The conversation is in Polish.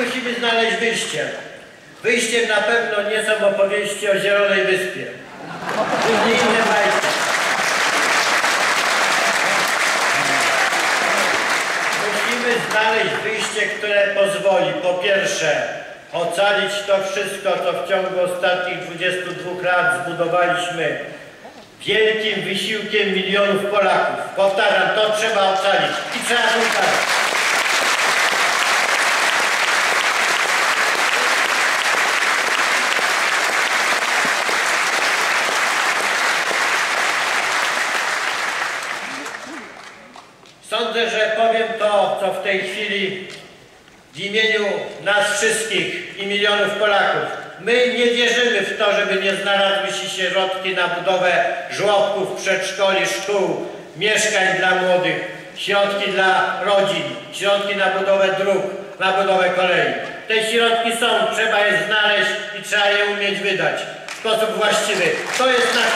Musimy znaleźć wyjście. Wyjściem na pewno nie są opowieści o Zielonej Wyspie. Czy inne bajki. Musimy znaleźć wyjście, które pozwoli po pierwsze ocalić to wszystko, co w ciągu ostatnich 22 lat zbudowaliśmy wielkim wysiłkiem milionów Polaków. Powtarzam, to trzeba ocalić i trzeba to ukarać. Sądzę, że powiem to, co w tej chwili w imieniu nas wszystkich i milionów Polaków. My nie wierzymy w to, żeby nie znalazły się środki na budowę żłobków, przedszkoli, szkół, mieszkań dla młodych, środki dla rodzin, środki na budowę dróg, na budowę kolei. Te środki są, trzeba je znaleźć i trzeba je umieć wydać w sposób właściwy. To jest nasz